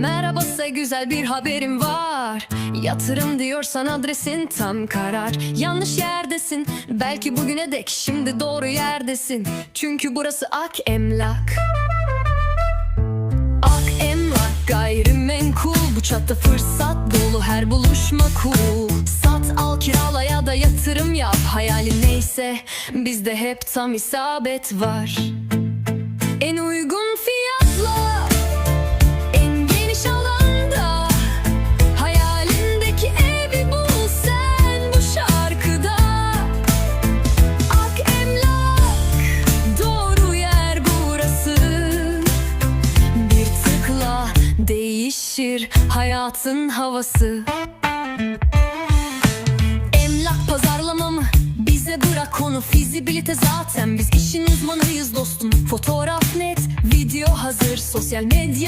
Merhaba size güzel bir haberim var. Yatırım diyorsan adresin tam karar. Yanlış yerdesin Belki bugüne dek şimdi doğru yerdesin. Çünkü burası Ak Emlak. Ak Emlak gayrimenkul. Bu çatta fırsat dolu her buluşma cool. Sat al kirala ya da yatırım yap. Hayalin neyse bizde hep tam isabet var değişir hayatın havası. Emlak pazarlama mı? Bize bırak konu fizibilite zaten. Biz işin uzmanıyız dostum. Fotoğraf net, video hazır. Sosyal medya